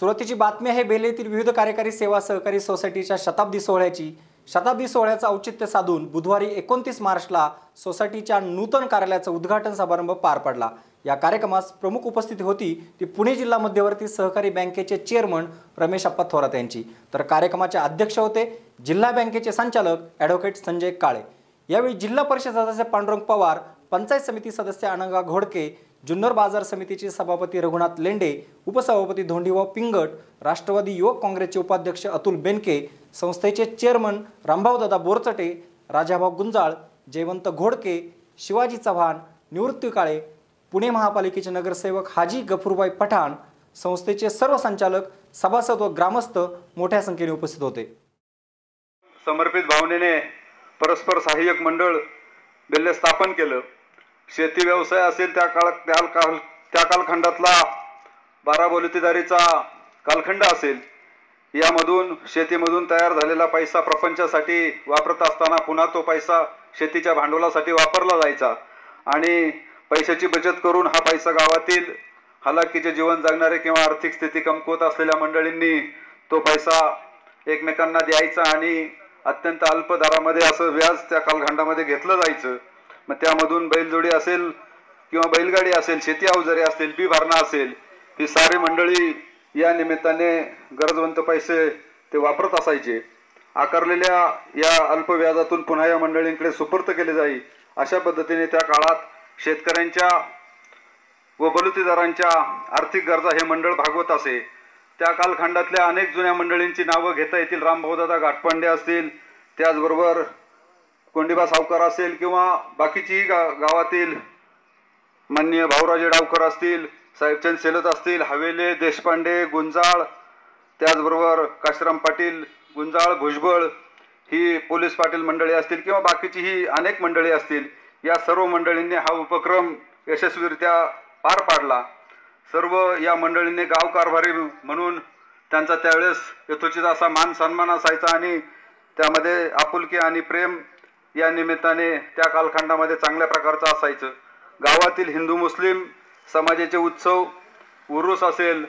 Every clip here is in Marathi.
सुरुवातीची बातमी आहे बेले येथील विविध कार्यकारी सेवा सहकारी सोसायटीच्या शताब्दी सोहळ्याची. शताब्दी सोहळ्याचं औचित्य साधून बुधवारी एकोणतीस मार्चला सोसायटीच्या नूतन कार्यालयाचं उद्घाटन समारंभ पार पडला. या कार्यक्रमास प्रमुख उपस्थिती होती ती पुणे जिल्हा मध्यवर्ती सहकारी बँकेचे चेअरमन रमेश अप्पा थोरात यांची. तर कार्यक्रमाचे अध्यक्ष होते जिल्हा बँकेचे संचालक ॲडव्होकेट संजय काळे. यावेळी जिल्हा परिषद सदस्य पांडुरंग पवार पंचायत समिती सदस्य अनंगा घोडके जुन्नर बाजार समितीचे सभापती रघुनाथ लेंडे उपसभापती धोंडीभाऊ पिंगट राष्ट्रवादी युवक काँग्रेसचे उपाध्यक्ष अतुल बेनके संस्थेचे चेअरमन रामभाऊदादा बोरचटे राजाभाऊ गुंजाळ जयवंत घोडके शिवाजी चव्हाण निवृत्ती काळे पुणे महापालिकेचे नगरसेवक हाजी गफूरबाई पठाण संस्थेचे सर्व संचालक सभासद व ग्रामस्थ मोठ्या संख्येने उपस्थित होते. समर्पित भावनेने परस्पर सहाय्यक मंडळ स्थापन केलं. शेती व्यवसाय असेल त्या काळ त्या काल त्या कालखंडातला बारा बोलतीदारीचा कालखंड असेल यामधून शेतीमधून तयार झालेला पैसा प्रपंचासाठी वापरत असताना पुन्हा तो पैसा शेतीच्या भांडवलासाठी वापरला जायचा. आणि पैशाची बचत करून हा पैसा गावातील हलाखीचे जीवन जगणारे किंवा आर्थिक स्थिती कमकुवत असलेल्या मंडळींनी तो पैसा एकमेकांना द्यायचा आणि अत्यंत अल्प दरामध्ये असं व्याज त्या कालखंडामध्ये घेतलं जायचं. मग त्यामधून बैलजोडी असेल किंवा बैलगाडी असेल शेती अवजारे असेल बी भरणा असेल ही सारी मंडळी या निमित्ताने गरजवंत पैसे ते वापरत असायचे. आकारलेल्या या अल्प व्याजातून पुन्हा या मंडळींकडे सुपूर्त केले जाईल अशा पद्धतीने त्या काळात शेतकऱ्यांच्या व बलुतेदारांच्या आर्थिक गरजा हे मंडळ भागवत असे. त्या कालखंडातल्या अनेक जुन्या मंडळींची नावं घेता येतील. रामभाऊदादा घाटपांडे असतील त्याचबरोबर कोंडीबा सावकार असेल किंवा बाकीचीही गा गावातील माननीय भाऊराजे डावकर असतील साहेबचंद सेलत असतील हवेले देशपांडे गुंजाळ त्याचबरोबर काशीराम पाटील गुंजाळ भुजबळ ही पोलीस पाटील मंडळी असतील किंवा बाकीची ही अनेक मंडळी असतील या सर्व मंडळींनी हा उपक्रम यशस्वीरित्या पार पाडला. सर्व या मंडळींनी गाव कारभारी म्हणून त्यांचा त्यावेळेस यथोचित असा मान सन्मान असायचा आणि त्यामध्ये आपुलकी आणि प्रेम या निमित्ताने त्या कालखंडामध्ये चांगल्या प्रकारचं असायचं. गावातील हिंदू मुस्लिम समाजाचे उत्सव उरूस असेल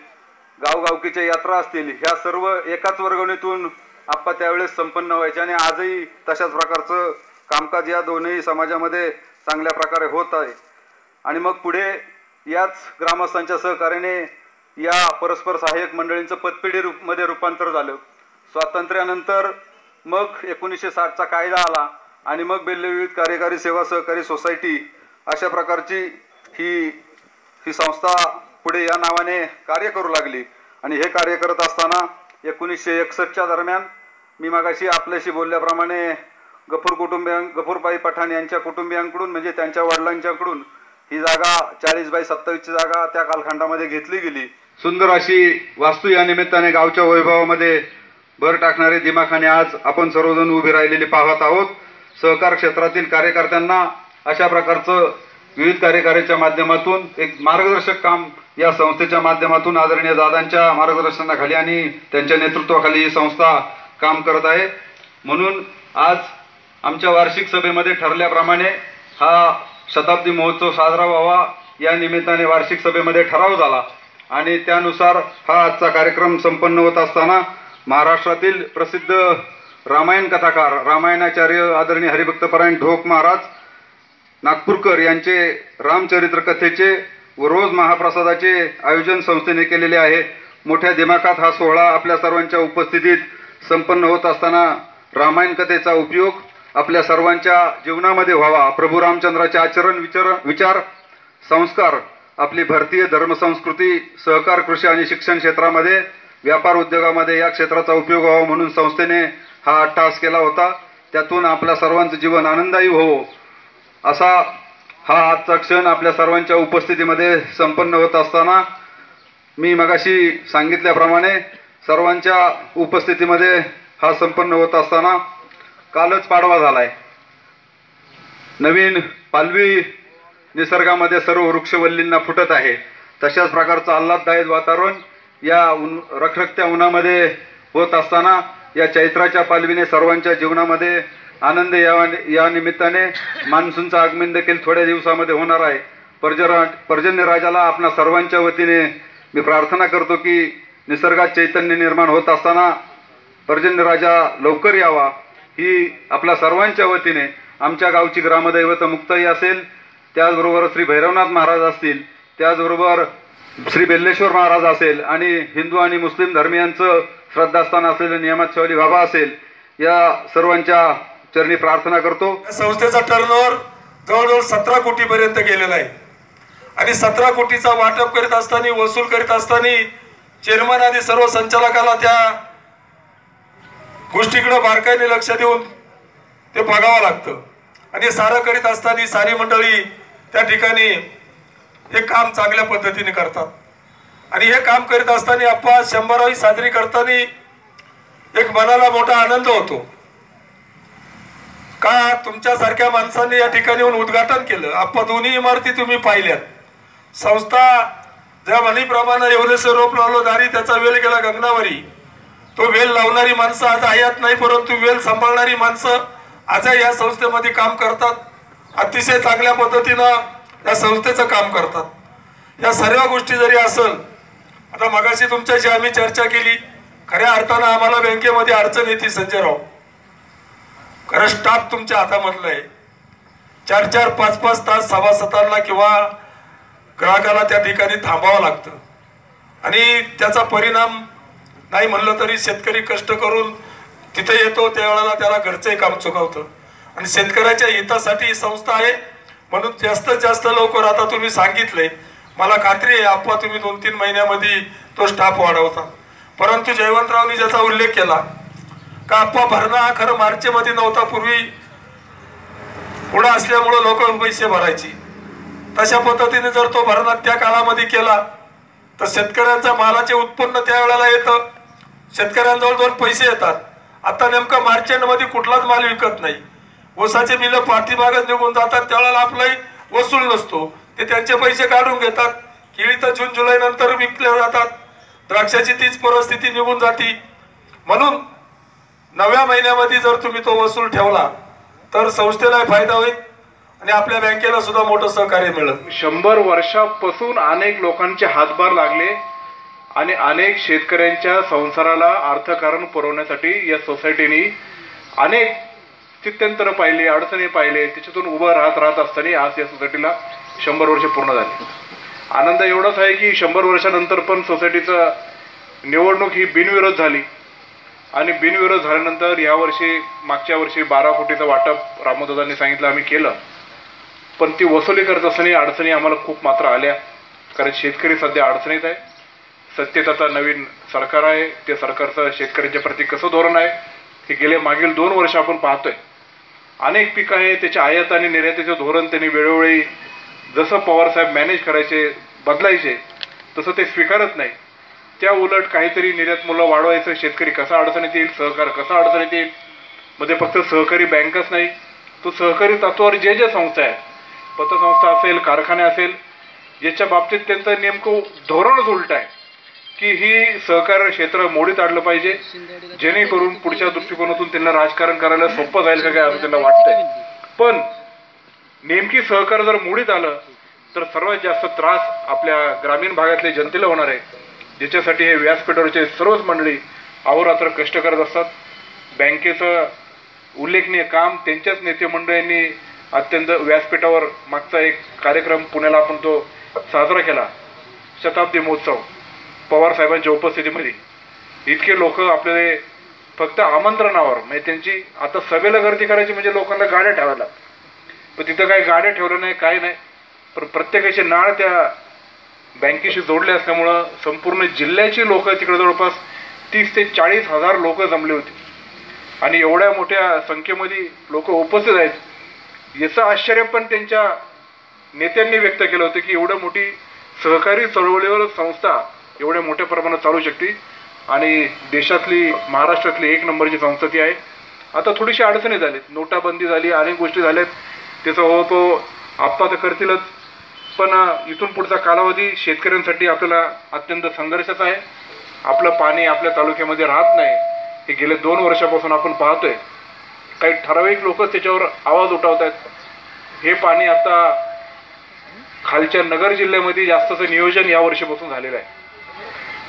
गावगावकीच्या यात्रा असतील ह्या सर्व एकाच वर्गणीतून आप्पा त्यावेळेस संपन्न व्हायचे आणि आजही तशाच प्रकारचं कामकाज या दोन्ही समाजामध्ये चांगल्या प्रकारे होत आहे. आणि मग पुढे याच ग्रामस्थांच्या सहकार्याने या परस्पर सहाय्यक मंडळींचं पतपिढी रूपमध्ये रूपांतर झालं. स्वातंत्र्यानंतर मग एकोणीसशे साठचा कायदा आला. आणि मग बेल्ले कार्यकारी सेवा सहकारी सोसायटी अशा प्रकारची ही ही संस्था पुढे या नावाने कार्य करू लागली. आणि हे कार्य करत असताना एकोणीसशे एकसष्टच्या दरम्यान मी मागाशी आपल्याशी बोलल्याप्रमाणे गफूर कुटुंबियां गफूरबाई पठाण यांच्या कुटुंबियांकडून म्हणजे त्यांच्या वडिलांच्याकडून ही जागा चाळीस बाय सत्तावीसची जागा त्या कालखंडामध्ये घेतली गेली. सुंदर अशी वास्तू या निमित्ताने गावच्या वैभवामध्ये भर टाकणारे दिमाखाने आज आपण सर्वजण उभे राहिलेले पाहत आहोत. सहकार क्षेत्रातील कार्यकर्त्यांना अशा प्रकारचं विविध कार्यकारीच्या माध्यमातून एक मार्गदर्शक काम या संस्थेच्या माध्यमातून आदरणीय दादांच्या मार्गदर्शनाखाली आणि त्यांच्या नेतृत्वाखाली ही संस्था काम करत आहे. म्हणून आज आमच्या वार्षिक सभेमध्ये ठरल्याप्रमाणे हा शताब्दी महोत्सव साजरा व्हावा. या निमित्ताने वार्षिक सभेमध्ये ठराव झाला आणि त्यानुसार हा आजचा कार्यक्रम संपन्न होत असताना महाराष्ट्रातील प्रसिद्ध रामायण कथाकार रामायणाचार्य आदरणीय हरिभक्तपरायण ढोक महाराज नागपूरकर यांचे रामचरित्र कथेचे व रोज महाप्रसादाचे आयोजन संस्थेने केलेले आहे. मोठ्या दिमाखात हा सोहळा आपल्या सर्वांच्या उपस्थितीत संपन्न होत असताना रामायण कथेचा उपयोग आपल्या सर्वांच्या जीवनामध्ये व्हावा. प्रभू रामचंद्राचे आचरण विचार विचार संस्कार आपली भारतीय धर्मसंस्कृती सहकार कृषी आणि शिक्षण क्षेत्रामध्ये व्यापार उद्योगामध्ये या क्षेत्राचा उपयोग व्हावा म्हणून संस्थेने हा अट्टहास केला होता त्यातून आपल्या सर्वांचं जीवन आनंदायी हो असा हा आजचा क्षण आपल्या सर्वांच्या उपस्थितीमध्ये संपन्न होत असताना मी मगाशी सांगितल्याप्रमाणे सर्वांच्या उपस्थितीमध्ये हा संपन्न होत असताना कालच पाडवा झालाय. नवीन पालवी निसर्गामध्ये सर्व वृक्षवल्लींना फुटत आहे. तशाच प्रकारचं आल्हाददायक वातावरण या उन रखरखत्या उन्हामध्ये होत असताना या चैत्राच्या पालवीने सर्वांच्या जीवनामध्ये आनंद या या निमित्ताने मान्सूनचं आगमन देखील थोड्या दिवसामध्ये होणार आहे. पर्जरा पर्जन्य राजाला आपणा सर्वांच्या वतीने मी प्रार्थना करतो की निसर्गात चैतन्य निर्माण होत असताना पर्जन्य राजा लवकर यावा. ही आपल्या सर्वांच्या वतीने आमच्या गावची ग्रामदैवत मुक्ताई असेल त्याचबरोबर श्री भैरवनाथ महाराज असतील त्याचबरोबर श्री बेल्लेश्वर महाराज असेल आणि हिंदू आणि मुस्लिम धर्मियांचं श्रद्धास्थान असलेलं नियमात शिवाजी बाबा असेल या सर्वांच्या चरणी प्रार्थना करतो. या संस्थेचा टर्नओव्हर जवळजवळ सतरा कोटी पर्यंत गेलेला आहे. आणि सतरा कोटीचा वाटप करीत असताना वसूल करीत असताना चेअरमन आणि सर्व संचालकाला त्या गोष्टीकडे बारकाईने लक्ष देऊन ते बघावं लागतं. आणि सारं करीत असताना सारी मंडळी त्या ठिकाणी हे काम चांगल्या पद्धतीने करतात. आणि हे काम करीत असताना आप्पा शंभरावी साजरी करताना एक मनाला मोठा आनंद होतो. का तुमच्यासारख्या माणसांनी या ठिकाणी येऊन उद्घाटन केलं? आपण दोन्ही इमारती तुम्ही पाहिल्यात. संस्था ज्या म्हणीप्रमाणे एवढेसे रोप लावलं दारी त्याचा वेल गेला गंगनावरी तो वेल लावणारी माणसं आज आयात नाही परंतु वेल सांभाळणारी माणसं आजही या संस्थेमध्ये काम करतात. अतिशय चांगल्या पद्धतीनं या संस्थेचं काम करतात. या सर्व गोष्टी जरी असल आता मगाशी तुमच्याशी आम्ही चर्चा केली. खऱ्या अर्थानं आम्हाला बँकेमध्ये अडचण येते संजयराव. कारण स्टाफ तुमच्या हातामधलं आहे. चार चार पाच पाच तास सभासदांना किंवा ग्राहकाला त्या ठिकाणी थांबावं लागतं. आणि त्याचा परिणाम नाही म्हणलं तरी शेतकरी कष्ट करून तिथे येतो त्यावेळेला त्याला घरचंही काम चुकवतं. आणि शेतकऱ्याच्या हितासाठी ही संस्था आहे. म्हणून जास्तीत जास्त लवकर आता तुम्ही सांगितलंय मला खात्री आहे आप्पा तुम्ही दोन तीन महिन्यामध्ये तो स्टाफ वाढवता. परंतु जयवंतरावनी ज्याचा उल्लेख केला का आप्पा भरणा हा खरं मार्चमध्ये नव्हता पूर्वी उडा असल्यामुळं लोक पैसे भरायची. तशा पद्धतीने जर तो भरणा त्या काळामध्ये केला तर शेतकऱ्यांचा मालाचे उत्पन्न त्यावेळेला येतं. शेतकऱ्यांजवळ दोन पैसे येतात. आता नेमकं मार्चंटमध्ये कुठलाच माल विकत नाही. ऊसाचे मिलं पाठीमागच निघून जातात त्यावेळेला आपलाही वसूल नसतो. ते त्यांचे पैसे काढून घेतात. केळी तर जून जुलै नंतर विकल्या जातात. द्राक्षाची तीच परिस्थिती निघून जाती. म्हणून नव्या महिन्यामध्ये जर तुम्ही तो वसूल ठेवला तर संस्थेला फायदा होईल आणि आपल्या बँकेला सुद्धा मोठं सहकार्य मिळेल. शंभर वर्षापासून अनेक लोकांचे हातभार लागले आणि अनेक शेतकऱ्यांच्या संसाराला अर्थकारण पुरवण्यासाठी या सोसायटीने अनेक स्थित्यंतर पाहिले अडचणी पाहिले त्याच्यातून उभं राहत राहत असताना आज या सोसायटीला शंभर वर्ष पूर्ण झाली. आनंद एवढाच आहे की शंभर वर्षानंतर पण सोसायटीचं निवडणूक ही बिनविरोध झाली. आणि बिनविरोध झाल्यानंतर यावर्षी मागच्या वर्षी बारा कोटीचं वाटप रामदादांनी सांगितलं आम्ही केलं. पण ती वसुली करत असताना अडचणी आम्हाला खूप मात्र आल्या. कारण शेतकरी सध्या अडचणीत आहे. सत्तेत आता नवीन सरकार आहे. ते सरकारचं शेतकऱ्यांच्या प्रती कसं धोरण आहे हे गेले मागील दोन वर्ष आपण पाहतोय. अनेक पिकं आहे त्याच्या आयात आणि निर्यातीचं धोरण त्यांनी वेळोवेळी जसं पवारसाहेब मॅनेज करायचे बदलायचे तसं ते स्वीकारत नाही. त्या उलट काहीतरी निर्यात मुलं वाढवायचं शेतकरी कसा अडचणीत येईल सहकार कसा अडचणीत येईल? मध्ये फक्त सहकारी बँकच नाही तो सहकारी तत्वावर जे जे संस्था आहेत पतसंस्था असेल कारखाने असेल याच्या बाबतीत त्यांचं नेमकं धोरणच उलट आहे. की ही सहकार क्षेत्र मोडीत आणलं पाहिजे. जेणेकरून पुढच्या दृष्टिकोनातून त्यांना राजकारण करायला सोपं जाईल का काय असं त्यांना वाटतंय. पण नेमकी सहकार जर मोडीत आलं तर सर्वात जास्त त्रास आपल्या ग्रामीण भागातल्या जनतेला होणार आहे. ज्याच्यासाठी हे व्यासपीठावरचे सर्वच मंडळी अहोरात्र कष्ट करत असतात. बँकेचं उल्लेखनीय काम त्यांच्याच नेते मंडळींनी अत्यंत व्यासपीठावर मागचा एक कार्यक्रम पुण्याला आपण तो साजरा केला. शताब्दी महोत्सव. पवार साहेबांच्या उपस्थितीमध्ये. इतके लोक आपल्याला फक्त आमंत्रणावर म्हणजे त्यांची आता सभेला गर्दी करायची म्हणजे लोकांना गाड्या ठेवायला. लागतात पण तिथं काही गाड्या ठेवल्या नाही काय नाही. पण प्रत्येकाचे नाळ त्या बँकेशी जोडले असल्यामुळं संपूर्ण जिल्ह्याची लोक तिकडे जवळपास तीस ते चाळीस हजार लोक जमले होते. आणि एवढ्या मोठ्या संख्येमध्ये लोक उपस्थित आहेत. याचं आश्चर्य पण त्यांच्या नेत्यांनी व्यक्त केलं होतं की एवढं मोठी सहकारी चळवळीवर संस्था एवढ्या मोठ्या प्रमाणात चालू शकते. आणि देशातली महाराष्ट्रातली एक नंबरची संस्था ती आहे. आता थोडीशी अडचणी झालीत. नोटाबंदी झाली अनेक गोष्टी झाल्यात. त्याचा हो तो आप्पा तर करतीलच. पण इथून पुढचा कालावधी शेतकऱ्यांसाठी आपल्याला अत्यंत संघर्षाचा आहे. आपलं पाणी आपल्या तालुक्यामध्ये राहत नाही. हे गेले दोन वर्षापासून आपण पाहतोय. काही ठराविक लोकच त्याच्यावर आवाज उठवत आहेत हे पाणी आता खालच्या नगर जिल्ह्यामध्ये जास्तचं नियोजन या वर्षीपासून झालेलं आहे.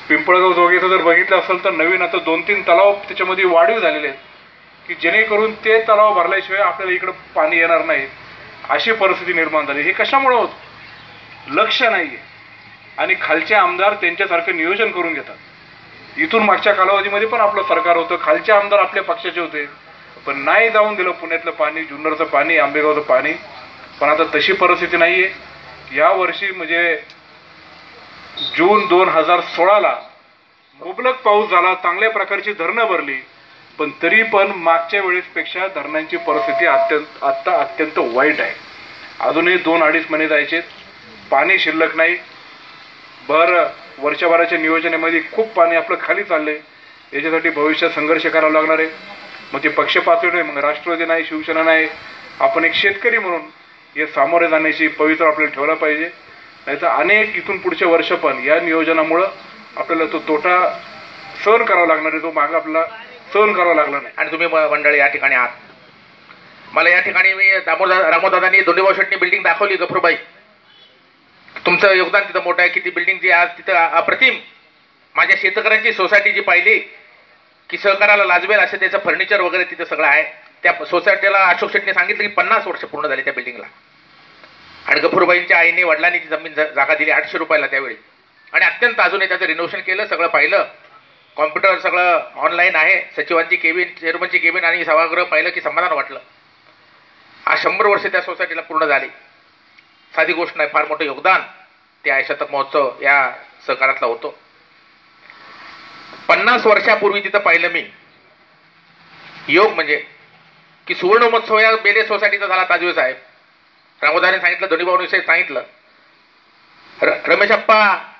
पिंपळगाव जोगेचं जर बघितलं असेल तर नवीन आता दोन तीन तलाव त्याच्यामध्ये वाढीव झालेले आहेत. की जेणेकरून ते तलाव भरल्याशिवाय आपल्याला इकडं पाणी येणार नाही. अशी परिस्थिती निर्माण झाली. हे कशामुळे होत? लक्ष नाही आहे आणि खालचे आमदार त्यांच्यासारखं नियोजन करून घेतात. इथून मागच्या कालावधीमध्ये पण आपलं सरकार होतं. खालचे आमदार आपल्या पक्षाचे होते. पण नाही जाऊन दिलं पुण्यातलं पाणी जुन्नरचं पाणी आंबेगावचं पाणी. पण आता तशी परिस्थिती नाही आहे यावर्षी म्हणजे जून दोन हजार सोळाला मुबलक पाऊस झाला चांगल्या प्रकारची धरणं भरली पण तरी पण मागच्या वेळेसपेक्षा धरणांची परिस्थिती अत्यंत आत्ता अत्यंत वाईट आहे. अजूनही दोन अडीच महिने जायचे पाणी शिल्लक नाही. भर वर्षभराच्या नियोजनामध्ये खूप पाणी आपलं खाली चाललंय. याच्यासाठी भविष्यात संघर्ष करावा लागणार आहे. मग ते पक्ष पातळी मग राष्ट्रवादी नाही शिवसेना नाही. आपण एक शेतकरी म्हणून हे सामोरे जाण्याची पवित्र आपल्याला ठेवला पाहिजे. नाहीतर अनेक इथून पुढचे वर्ष पण या नियोजनामुळं आपल्याला तो तोटा सहन करावा लागणार आहे तो माग आपला सहन करावा लागला नाही. आणि तुम्ही मंडळी या ठिकाणी आहात. मला या ठिकाणी मी दामोदा रामोदादांनी दोन्ही शेट्टी बिल्डिंग दाखवली गफरूबाई. तुमचं योगदान तिथं मोठं आहे की ती बिल्डिंग जी आज तिथं अप्रतिम माझ्या शेतकऱ्यांची सोसायटी जी पाहिली की सहकाराला लाजवेल असं त्याचं फर्निचर वगैरे तिथं सगळं आहे. त्या सोसायटीला अशोक शेट्टीने सांगितलं की पन्नास वर्ष पूर्ण झाली त्या बिल्डिंगला आणि गफूरबाईंच्या आईने वडिलांनी ती जमीन जागा दिली आठशे रुपयाला त्यावेळी. आणि अत्यंत अजूनही त्याचं रिनोव्हेशन केलं सगळं पाहिलं. कॉम्प्युटर सगळं ऑनलाईन आहे. सचिवांची केबिन चेअरमनची केबिन आणि सभागृह पाहिलं की समाधान वाटलं. आज शंभर वर्ष त्या सोसायटीला पूर्ण झाली. साधी गोष्ट नाही फार मोठं योगदान ते आहे शतक महोत्सव या सहकारातला होतो. पन्नास वर्षापूर्वी तिथं पाहिलं मी. योग म्हणजे की सुवर्ण महोत्सव या बेले सोसायटीचा झाला ताजवे साहेब. रामोदाने सांगितलं धोनीभाऊविषयी सांगितलं. र- रमेश अप्पा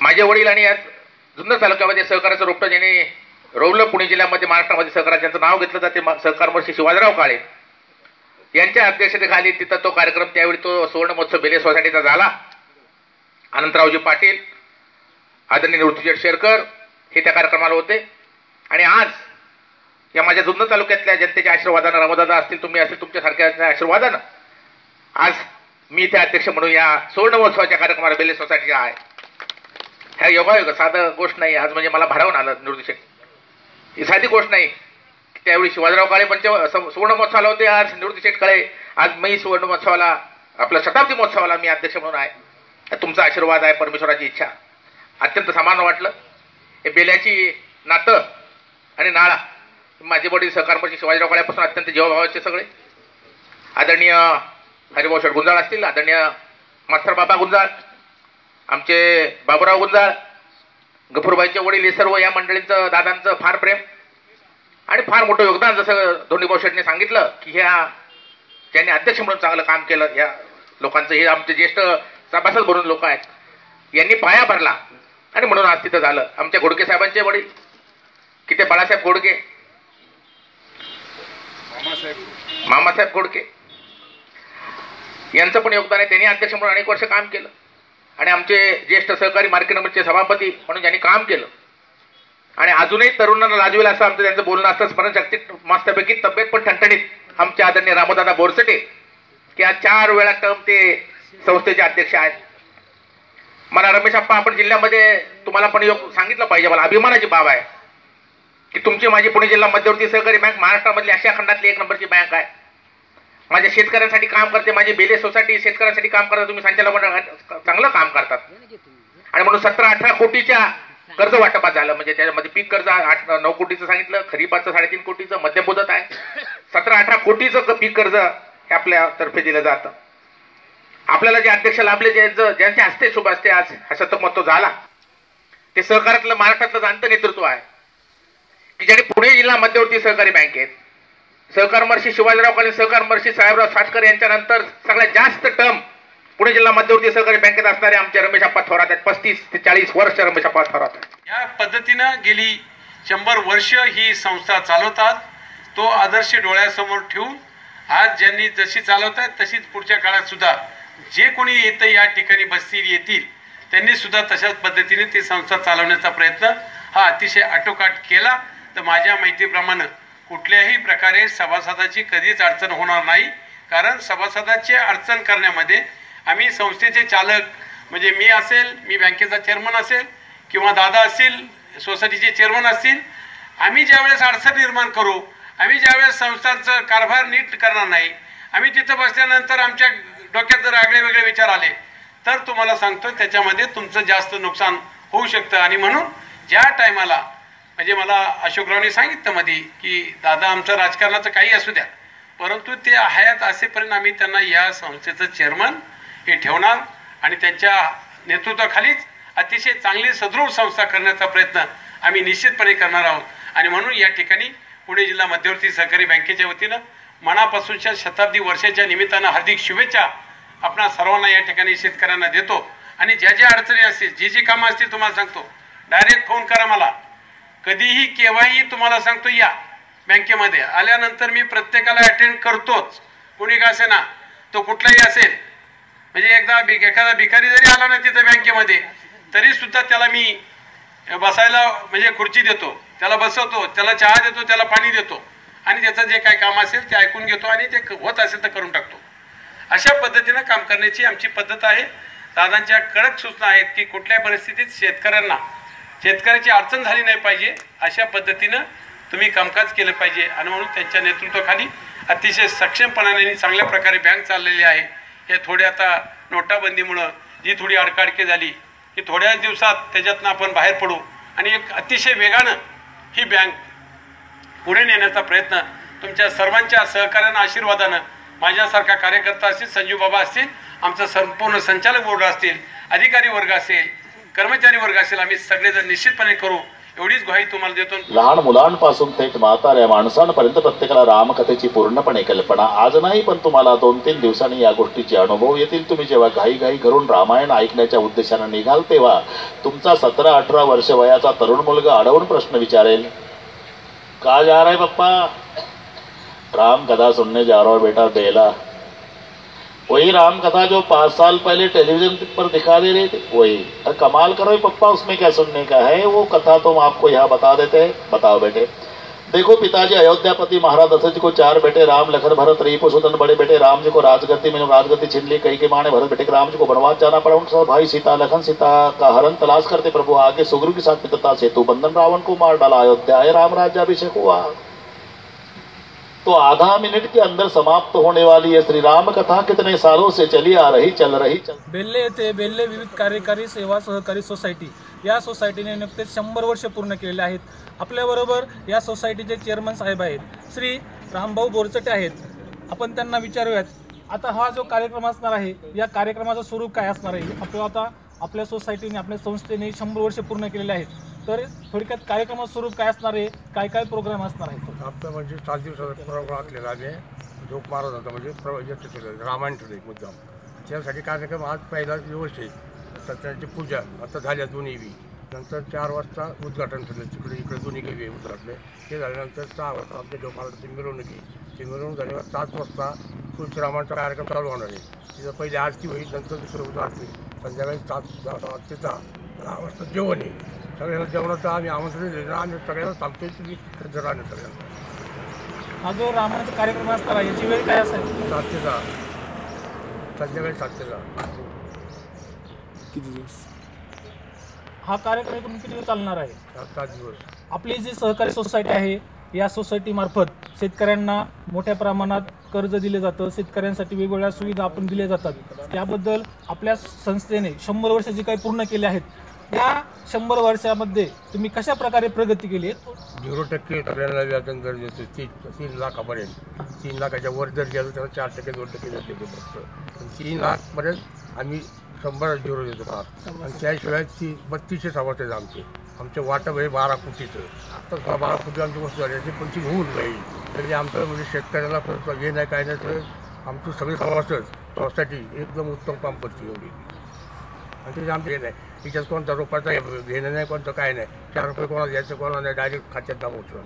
माझे वडील आणि यात जुन्नर तालुक्यामध्ये सहकाराचं रोपटं ज्याने रोवलं पुणे जिल्ह्यामध्ये महाराष्ट्रामध्ये सहकाराचं ज्यांचं नाव घेतलं जाते सहकार वर्षी शिवाजीराव काळे. यांच्या अध्यक्षतेखाली तिथं तो कार्यक्रम त्यावेळी तो सुवर्ण महोत्सव बेले सोसायटीचा झाला. अनंतरावजी पाटील आदरणीय ऋतुजेट शेरकर हे त्या कार्यक्रमाला होते. आणि आज या माझ्या जुन्नर तालुक्यातल्या जनतेच्या आशीर्वादानं रामदादा असतील तुम्ही असतील तुमच्यासारख्या आशीर्वादानं. आज मी इथे अध्यक्ष म्हणून या सुवर्ण महोत्सवाच्या कार्यक्रमाला बेले सोसायटीचा आहे. ह्या योगायोग साधं गोष्ट नाही आज म्हणजे मला भारावून आलं निर्देशक ही साधी गोष्ट नाही. त्यावेळी शिवाजीराव काळे पंच सुवर्ण महोत्सवाला होते आज निवृत्ती काळे. आज मी सुवर्ण महोत्सवाला आपल्या शताब्दी महोत्सवाला मी अध्यक्ष म्हणून आहे. तुमचा आशीर्वाद आहे परमेश्वराची इच्छा. अत्यंत समान वाटलं. हे बेल्याची नातं आणि नाळा माझे वडील सहकारपती म्हणजे शिवाजीराव काळ्यापासून अत्यंत जीवभावाचे सगळे. आदरणीय हरिभाऊ शेठ गुंजाळ असतील आदरणीय मास्तर बाबा गुंजाळ आमचे बाबुराव गुंजाळ गफूरबाईंचे वडील हे सर्व या मंडळींचं दादांचं फार प्रेम आणि फार मोठं योगदान. जसं धोंडीभाऊ शेठने सांगितलं की ह्या ज्यांनी अध्यक्ष म्हणून चांगलं काम केलं या लोकांचं हे आमचे ज्येष्ठ सभासद भरून लोक आहेत यांनी पाया भरला. आणि म्हणून आज तिथं झालं. आमच्या घोडके साहेबांचे वडील की ते बाळासाहेब घोडके मामासाहेब घोडके. यांचं पण योगदान आहे. त्यांनी अध्यक्ष म्हणून अनेक वर्ष काम केलं. आणि आमचे ज्येष्ठ सहकारी मार्केट नंबरचे सभापती म्हणून ज्यांनी काम केलं. आणि अजूनही तरुणांना लाजवेल असं आमचं त्यांचं बोलणं असतं. स्मरणशक्ती मस्तपैकी तब्येत पण ठणठणीत. आमचे आदरणीय रामदादा बोरसटे की आज चार वेळा टर्म ते संस्थेचे अध्यक्ष आहेत. मला रमेश आप्पा आपण जिल्ह्यामध्ये तुम्हाला पण योग सांगितलं पाहिजे. मला अभिमानाची बाब आहे. की तुमची माझी पुणे जिल्हा मध्यवर्ती सहकारी बँक महाराष्ट्रामधली आशिया खंडातली एक नंबरची बँक आहे. माझ्या शेतकऱ्यांसाठी काम करते माझी बेले सोसायटी शेतकऱ्यांसाठी काम करता तुम्ही संचालक मंडळ चांगलं काम करतात. आणि म्हणून सतरा अठरा कोटीच्या कर्ज वाटपात झालं म्हणजे त्याच्यामध्ये पीक कर्ज आठ नऊ कोटीचं सांगितलं खरीपाचं साडेतीन कोटीचं मध्यमुदत आहे. सतरा अठरा कोटीचं पीक कर्ज हे आपल्यातर्फे दिलं जातं. आपल्याला जे अध्यक्ष लाभले ज्यांचे ज्यांच्या हस्ते शुभ असते आज हा शतक महोत्सव झाला ते सहकारातलं महाराष्ट्रातलं जाणतं नेतृत्व आहे. की ज्यांनी पुणे जिल्हा मध्यवर्ती सहकारी बँकेत सहकारमर्षी शिवाजीराव काळे सहकारमर्षी साहेबराव साटकर यांच्यानंतर सगळ्यात जास्त टर्म पुणे जिल्हा मध्यवर्ती सहकारी बँकेत असणारे आमचे रमेश अप्पा थोरात आहेत. पस्तीस ते चाळीस वर्ष रमेश अप्पा थोरात आहेत. या पद्धतीनं गेली शंभर वर्ष ही संस्था चालवतात. तो आदर्श डोळ्यासमोर ठेवून आज ज्यांनी जशी चालवत आहेत तशीच पुढच्या काळात सुद्धा जे कोणी येतं या ठिकाणी बसतील येतील त्यांनी सुद्धा तशाच पद्धतीने ती संस्था चालवण्याचा प्रयत्न हा अतिशय आटोकाट केला. तर माझ्या माहितीप्रमाणे कुठल्याही प्रकारे सभासदाची कधीच अडचण होणार नाही. कारण सभासदाची अडचण करण्यामध्ये आम्ही संस्थेचे चालक म्हणजे मी असेल मी बँकेचा चेअरमन असेल किंवा दादा असतील सोसायटीचे चेअरमन असतील आम्ही ज्यावेळेस अडचण निर्माण करू आम्ही ज्यावेळेस संस्थांचं कारभार नीट करणार नाही आम्ही तिथं बसल्यानंतर आमच्या डोक्यात जर आगळे वेगळे विचार आले तर तुम्हाला सांगतो त्याच्यामध्ये तुमचं जास्त नुकसान होऊ शकतं. आणि म्हणून ज्या टायमाला म्हणजे मला अशोकरावने सांगितलं मध्ये की दादा आमचं राजकारणाचं काही असू द्या. परंतु ते हयात असेपर्यंत आम्ही त्यांना या संस्थेचं चेअरमन हे ठेवणार आणि त्यांच्या नेतृत्वाखालीच अतिशय चांगली सदृढ संस्था करण्याचा प्रयत्न आम्ही निश्चितपणे करणार आहोत. आणि म्हणून या ठिकाणी पुणे जिल्हा मध्यवर्ती सहकारी बँकेच्या वतीनं मनापासूनच्या शताब्दी वर्षाच्या निमित्तानं हार्दिक शुभेच्छा आपणा सर्वांना या ठिकाणी शेतकऱ्यांना देतो. आणि ज्या ज्या अडचणी असतील जी जी कामं असतील तुम्हाला सांगतो. डायरेक्ट फोन करा मला. कधीही केव्हाही तुम्हाला सांगतो या बँकेमध्ये. आल्यानंतर मी प्रत्येकाला अटेंड करतोच. कोणी का असे ना तो कुठलाही असेल. म्हणजे एकदा बि- एखादा भिकारी जरी आला ना तिथं बँकेमध्ये तरी सुद्धा त्याला मी बसायला म्हणजे खुर्ची देतो. त्याला बसवतो त्याला चहा देतो त्याला पाणी देतो. आणि त्याचं जे काय काम असेल ते ऐकून घेतो आणि ते होत असेल तर करून टाकतो. अशा पद्धतीनं काम करण्याची आमची पद्धत आहे. दादांच्या कडक सूचना आहेत की कुठल्याही परिस्थितीत शेतकऱ्यांना शेतकऱ्याची अडचण झाली नाही पाहिजे अशा पद्धतीनं तुम्ही कामकाज केलं पाहिजे. आणि म्हणून त्यांच्या नेतृत्वाखाली अतिशय सक्षमपणाने आणि चांगल्या प्रकारे बँक चाललेली आहे. हे थोडे आता नोटाबंदीमुळं जी थोडी अडकाडकी झाली की थोड्याच दिवसात त्याच्यातनं आपण बाहेर पडू. आणि एक अतिशय वेगानं ही बँक पुढे नेण्याचा प्रयत्न तुमच्या सर्वांच्या सहकार्यानं आशीर्वादानं माझ्यासारखा कार्यकर्ता असतील संजीव बाबा असतील आमचं संपूर्ण संचालक बोर्ड असतील अधिकारी वर्ग असेल कर्मचारी वर्ग असेल आम्ही सगळेजण निश्चितपणे करू. एवढीच ग्वाही तुम्हाला देतो लहान मुलांपासून थेट म्हाताऱ्या माणसांपर्यंत प्रत्येकाला रामकथेची पूर्णपणे कल्पना. आज नाही पण तुम्हाला दोन तीन दिवसांनी या गोष्टीचे अनुभव येतील. तुम्ही जेव्हा घाई घाई करून रामायण ऐकण्याच्या उद्देशाने निघाल तेव्हा तुमचा सतरा अठरा वर्ष वयाचा तरुण मुलगा अडवून प्रश्न विचारेल. का जा रहा है पप्पा? राम कथा सुनने जा रहा हूँ बेटा बेला. वही राम कथा जो पाँच साल पहले टेलीविज़न पर दिखा दे रहे थे, वही। अरे कमाल करो पप्पा, उसमें क्या सुनने का है? वो कथा तो हम आपको यहाँ बता देते हैं। बताओ बेटे। देखो पिताजी, अयोध्यापति महाराज दशरथ जी को चार बेटे, राम, लखन, भरत रिपुसुदन बड़े बेटे, राम जी को राजगति में राजगति छीन ली कई के माने, भरत बेटे राम जी को वनवास जाना पड़ा। उनके साथ भाई सीता, लखन सीता का हरण तलाश करते प्रभु। आगे सुग्रीव के साथ मित्रता सेतु बंधन, रावण को मार डाला। अयोध्या राम राज्याभिषेक हुआ। तो आधा मिनट के अंदर समाप्त होने वाली ये श्री राम कथा कितने सालों से चली आ रही चल रही चल। बेल्ले येथे बेल्ले विविध कार्यकारी सेवा सहकारी सोसायटी या सोसायटीने नुकतेच शंभर वर्ष पूर्ण केलेले आहेत. आपल्याबरोबर या सोसायटीचे चेअरमन साहेब आहेत. श्री रामभाऊ बोरचटे आहेत. आपण त्यांना विचारूयात आता हा जो कार्यक्रम असणार आहे या कार्यक्रमाचं स्वरूप काय असणार आहे? आपलं आता आपल्या सोसायटीने आपल्या संस्थेने शंभर वर्ष पूर्ण केलेले आहेत. तर थोडक्यात कार्यक्रमाचं स्वरूप काय असणार आहे? काय काय प्रोग्राम असणार आहे आपलं म्हणजे सात दिवसाचा प्रोग्राम आखलेला आम्ही झोप मारत होता म्हणजे प्र याचं रामायण ठेवलं एक मुद्दाम. त्यासाठी कार्यक्रम आज पहिला दिवस आहे. सत्याची पूजा आता झाल्या दोन्ही बी. नंतर चार वाजता उद्घाटन ठरलं तिकडे इकडे दोन्ही काही उद्घाटले ते झाल्यानंतर सहा वाजता आमच्या जोपाला मारत मिरवणूक आहे. ती मिरवणूक झाल्यावर सात वाजता तुळशीरामांचा कार्यक्रम चालू होणार आहे. तिथं पहिली आरती होईल नंतर दुसरं उद्या आरती संध्याकाळी सात दहा ते दहा. दहा वाजता जेवण आहे. सगळ्यांना जेवणाचं आम्ही आमंत्रण दिलं. आम्ही सगळ्यांना सांगतोय तुम्ही जरा आणा सगळ्यांना हा जो रामायणाचा कार्यक्रम आहे याची वेळ काय असेल? सात ते दहा संध्याकाळी सात ते दहा हा कार्यक्रम एकूण किती दिवस चालणार आहे? सात सात दिवस. आपली जी सहकारी सोसायटी आहे या सोसायटीमार्फत शेतकऱ्यांना मोठ्या प्रमाणात कर्ज दिले जातं. शेतकऱ्यांसाठी वेगवेगळ्या सुविधा आपण दिल्या जातात. त्याबद्दल आपल्या संस्थेने शंभर वर्ष जे काही पूर्ण केले आहेत. या शंभर वर्षामध्ये तुम्ही कशा प्रकारे प्रगती केली? आहे झिरो टक्के सगळ्यांना व्याजन गरजेचं तीन तीन लाखापर्यंत. तीन लाखाच्या वर जर गेलं तर चार टक्के दोन टक्के व्याज देतो फक्त. पण तीन लाखपर्यंत आम्ही शंभर झिरो देतो फार. आणि त्याशिवाय ती बत्तीसशे सभासद आमचे. आमचे वाटप आहे बारा कोटीचं. तर बारा कोटी आमची वस्तू झाली ती पण ती होऊन जाईल. म्हणजे आमचं म्हणजे शेतकऱ्याला फक्त हे नाही काय नाही तर आमची सगळी सभासद सोसायटी एकदम उत्तम काम करते एवढी. आणि ते आमचं हे नाही. तिच्यात कोणता रुपयाचा घेणं नाही कोणतं काय नाही. चार रुपये कोणाला द्यायचं कोणाला नाही डायरेक्ट खात्यात दाखवतो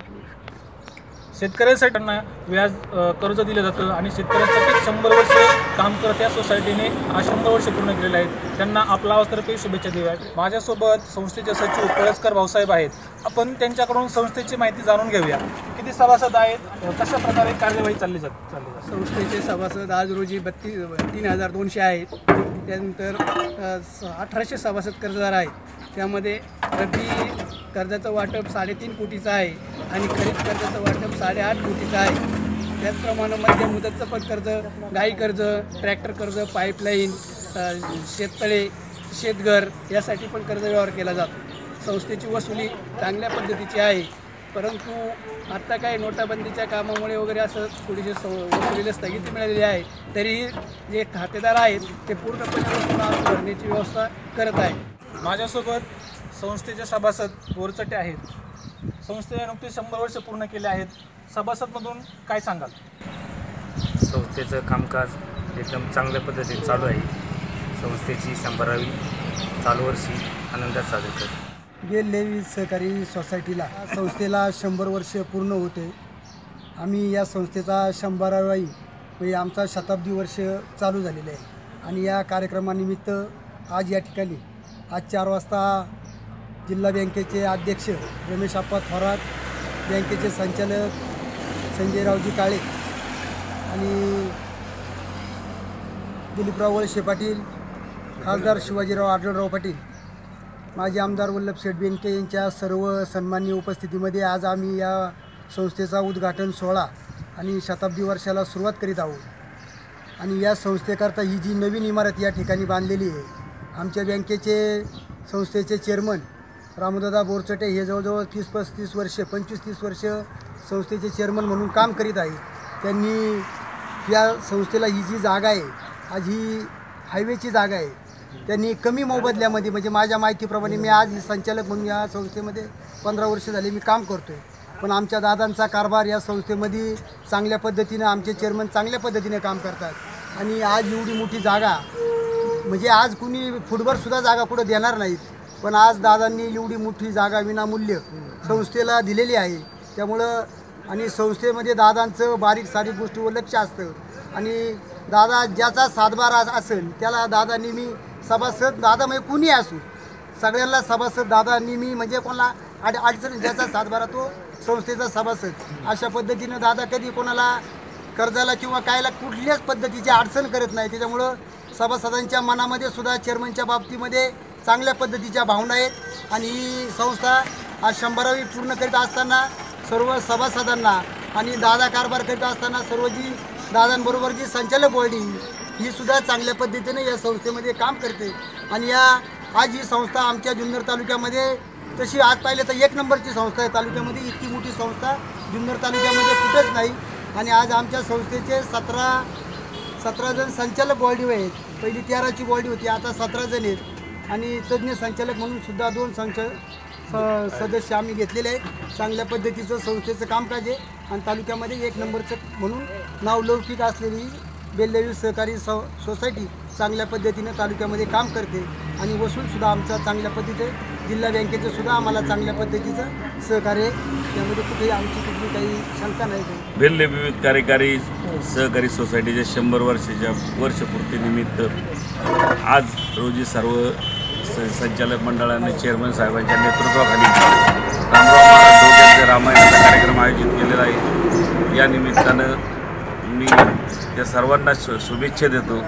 शेतकऱ्यांसाठी त्यांना व्याज कर्ज दिलं जातं आणि शेतकऱ्यांसाठी शंभर वर्ष काम करत या सोसायटीने हा शंभर वर्ष पूर्ण केलेले आहेत. त्यांना आपला आवाजतर्फे शुभेच्छा देऊयात. माझ्यासोबत संस्थेचे सचिव पळसकर भाऊसाहेब आहेत. आपण त्यांच्याकडून संस्थेची माहिती जाणून घेऊया. किती सभासद आहेत कशा प्रकारे कार्यवाही चालली जात चालली जाते? संस्थेचे सभासद आज रोजी बत्तीस तीन हजार दोनशे आहेत. त्यानंतर स- अठराशे सभासद कर्जदार आहेत. त्यामध्ये रब्बी कर्जाचं वाटप साडेतीन कोटीचं आहे आणि खरीप कर्जाचं वाटप साडेआठ कोटीचं आहे. त्याचप्रमाणे मध्यम मुदतचं पण कर्ज गाई कर्ज ट्रॅक्टर कर्ज पाईपलाईन शेततळे शेतघर यासाठी पण कर्ज व्यवहार केला जातो. संस्थेची वसुली चांगल्या पद्धतीची आहे. परंतु आत्ता काही नोटाबंदीच्या कामामुळे वगैरे असं थोडीशी स वसुलीला स्थगिती मिळालेली आहे. तरीही जे खातेदार आहेत ते पूर्णपणे भरण्याची व्यवस्था करत आहे माझ्यासोबत संस्थेचे सभासद बोरचटे आहेत. संस्थेने नुकतीच शंभर वर्ष पूर्ण केले आहेत. सभासदमधून काय सांगाल? संस्थेचं कामकाज एकदम चांगल्या पद्धतीने चालू आहे. संस्थेची शंभरावी चालू वर्षी आनंदात साजरी करतो. बेल लेवी सहकारी सोसायटीला. संस्थेला शंभर वर्ष पूर्ण होते. आम्ही या संस्थेचा शंभरावाई म्हणजे आमचा शताब्दी वर्ष चालू झालेलं आहे. आणि या कार्यक्रमानिमित्त आज या ठिकाणी आज चार वाजता जिल्हा बँकेचे अध्यक्ष रमेश आप्पा थोरात बँकेचे संचालक संजयरावजी काळे आणि दिलीपराव वळशे पाटील खासदार शिवाजीराव आढळराव पाटील माजी आमदार वल्लभ शेठ बेनके यांच्या सर्व सन्माननीय उपस्थितीमध्ये आज आम्ही या संस्थेचा उद्घाटन सोहळा आणि शताब्दी वर्षाला सुरुवात करीत आहोत. आणि या संस्थेकरता ही जी नवीन इमारत या ठिकाणी बांधलेली आहे आमच्या बँकेचे संस्थेचे चेअरमन रामदादा बोरचटे हे जवळजवळ तीस पस्तीस वर्ष पंचवीस तीस वर्ष संस्थेचे चेअरमन म्हणून काम करीत आहे. त्यांनी या संस्थेला ही जी जागा आहे आज ही हायवेची जागा आहे. त्यांनी कमी मोबदल्यामध्ये म्हणजे माझ्या माहितीप्रमाणे मी आज संचालक म्हणून या संस्थेमध्ये पंधरा वर्ष झाले मी काम करतो आहे पण आमच्या दादांचा कारभार या संस्थेमध्ये चांगल्या पद्धतीनं आमचे चेअरमन चांगल्या पद्धतीने काम करतात. आणि आज एवढी मोठी जागा म्हणजे आज कुणी फुटबॉलसुद्धा जागा पुढं देणार नाहीत. पण आज दादांनी एवढी मोठी जागा विनामूल्य संस्थेला दिलेली आहे. त्यामुळं आणि संस्थेमध्ये दादांचं बारीक सारीक गोष्टीवर लक्ष असतं. आणि दादा ज्याचा सातबारा असेल त्याला दादा नेहमी सभासद दादा म्हणजे कुणी असू सगळ्यांना सभासद दादा नेहमी म्हणजे कोणाला आणि अडचण ज्याचा सातबारा तो संस्थेचा सभासद. अशा पद्धतीनं दादा कधी कोणाला कर्जाला किंवा कायला कुठल्याच पद्धतीची अडचण करत नाही. त्याच्यामुळं सभासदांच्या मनामध्ये सुद्धा चेअरमनच्या बाबतीमध्ये चांगल्या पद्धतीच्या भावना आहेत. आणि ही संस्था आज शंभरावी पूर्ण करीत असताना सर्व सभासदांना आणि दादा कारभार करीत असताना सर्व जी दादांबरोबर जी संचालक बोर्डिंग ही सुद्धा चांगल्या पद्धतीने या संस्थेमध्ये काम करते. आणि या आज ही संस्था आमच्या जुन्नर तालुक्यामध्ये तशी आज पाहिलं तर एक नंबरची संस्था आहे. तालुक्यामध्ये इतकी मोठी संस्था जुन्नर तालुक्यामध्ये कुठंच नाही. आणि आज आमच्या संस्थेचे सतरा सतरा जण संचालक बॉडी आहेत. पहिली तेराची बॉडी होती आता सतरा जण आहेत. आणि तज्ज्ञ संचालक म्हणून सुद्धा दोन संच स- सदस्य आम्ही घेतलेले आहेत. चांगल्या पद्धतीचं संस्थेचं कामकाज आहे. आणि तालुक्यामध्ये एक नंबरचं म्हणून नावलौकिक असलेली बेल्लेवी सहकारी सो सोसायटी चांगल्या पद्धतीनं तालुक्यामध्ये काम करते आणि वसूलसुद्धा आमचा चांगल्या पद्धतीने जिल्हा बँकेचं सुद्धा आम्हाला चांगल्या पद्धतीचं सहकार्य त्यामध्ये कुठेही आमची कुठली काही शंका नाही. काही बेल्ले विविध कार्यकारी सहकारी सोसायटीच्या शंभर वर्षाच्या वर्षपूर्तीनिमित्त आज रोजी सर्व संचालक मंडळाने चेअरमन साहेबांच्या नेतृत्वाखाली रामराव महाराज रामायणाचा कार्यक्रम आयोजित केलेला आहे. या निमित्तानं मी त्या सर्वांना शु शुभेच्छा देतो.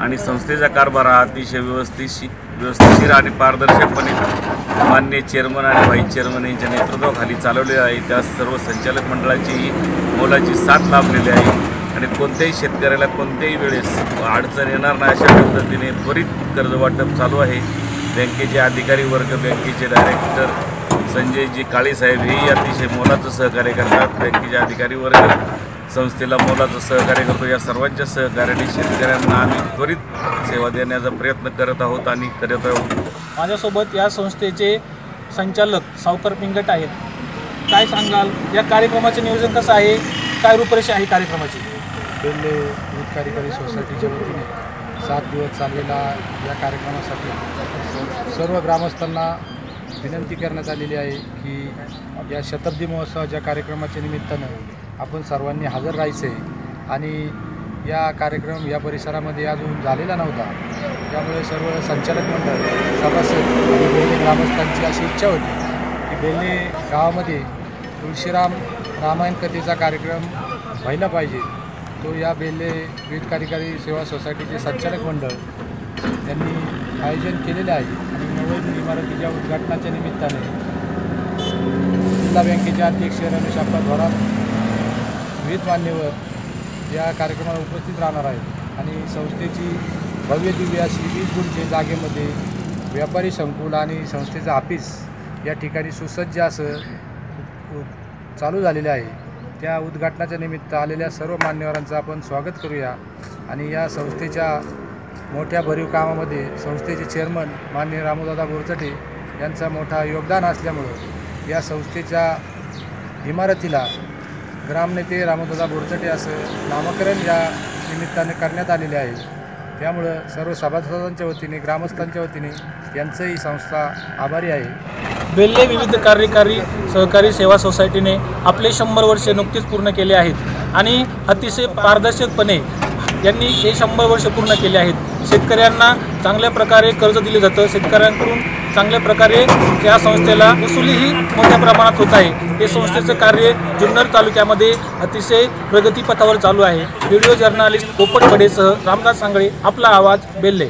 आणि संस्थेचा कारभार हा अतिशय व्यवस्थिशी व्यवस्थिशीर आणि पारदर्शकपणे मान्य चेअरमन आणि व्हाईस चेअरमन यांच्या नेतृत्वाखाली चालवले आहे. त्या सर्व संचालक मंडळाचीही मोलाची साथ लाभलेली आहे. आणि कोणत्याही शेतकऱ्याला कोणत्याही वेळेस अडचण येणार नाही अशा पद्धतीने त्वरित कर्जवाटप चालू आहे. बँकेचे अधिकारी वर्ग बँकेचे डायरेक्टर संजयजी काळेसाहेब हेही अतिशय मोलाचं सहकार्य करतात. बँकेचे अधिकारी वर्ग संस्थेला मोलाचं सहकार्य करतो. या सर्वांच्या सहकार्याने शेतकऱ्यांना आम्ही त्वरित सेवा देण्याचा प्रयत्न करत आहोत आणि करत आहोत. माझ्यासोबत या संस्थेचे संचालक सावकर पिंगट आहेत. काय सांगाल? या कार्यक्रमाचे नियोजन कसं आहे? काय रूपरेषा आहे कार्यक्रमाची? बेल्ले दूध कार्यकारी सोसायटीच्या वतीने सात दिवस चाललेला या कार्यक्रमासाठी सर्व ग्रामस्थांना विनंती करण्यात आलेली आहे की या शताब्दी महोत्सवाच्या कार्यक्रमाच्या निमित्तानं आपण सर्वांनी हजर राहायचे आणि या कार्यक्रम या परिसरामध्ये अजून झालेला नव्हता. त्यामुळे सर्व संचालक मंडळ सभासद आणि बेल्ले ग्रामस्थांची अशी इच्छा होती की बेल्ले गावामध्ये तुळशीराम रामायण कथेचा कार्यक्रम व्हायला पाहिजे. तो या बेल्ले विविध कार्यकारी सेवा सोसायटीचे संचालक मंडळ त्यांनी आयोजन केलेले आहे. आणि नवीन इमारतीच्या उद्घाटनाच्या निमित्ताने जिल्हा बँकेचे अध्यक्ष रमेश अप्पा थोरात विविध मान्यवर या कार्यक्रमाला उपस्थित राहणार आहेत. आणि संस्थेची भव्य दिव्य अशी वीस गुंठे जागेमध्ये व्यापारी संकुल आणि संस्थेचं ऑफिस या ठिकाणी सुसज्ज असं चालू झालेले आहे. त्या उद्घाटनाच्या निमित्त आलेल्या सर्व मान्यवरांचं आपण स्वागत करूया. आणि या संस्थेच्या मोठ्या भरीव कामामध्ये संस्थेचे चेअरमन मान्य रामूदादा बोरचटे यांचा मोठा योगदान असल्यामुळं या संस्थेच्या इमारतीला ग्रामनेते रामदादा बोरचटे असं नामकरण या निमित्ताने करण्यात आलेले आहे. त्यामुळं सर्व सभासदांच्या वतीने ग्रामस्थांच्या वतीने यांचंही संस्था आभारी आहे. बेल्ले विविध कार्यकारी सहकारी सेवा सोसायटीने आपले शंभर वर्षे नुकतीच पूर्ण केले आहेत आणि अतिशय पारदर्शकपणे यांनी हे शंभर वर्ष पूर्ण केले आहेत. शेतकऱ्यांना चांगल्या प्रकारे कर्ज दिले जातं. शेतकऱ्यांकडून चांगल्या प्रकारे या संस्थेला वसुलीही मोठ्या प्रमाणात होत आहे. हे संस्थेचं कार्य जुन्नर तालुक्यामध्ये अतिशय प्रगतीपथावर चालू आहे. व्हिडिओ जर्नालिस्ट पोपट बडेसह रामदास सांगळे आपला आवाज बेल्ले.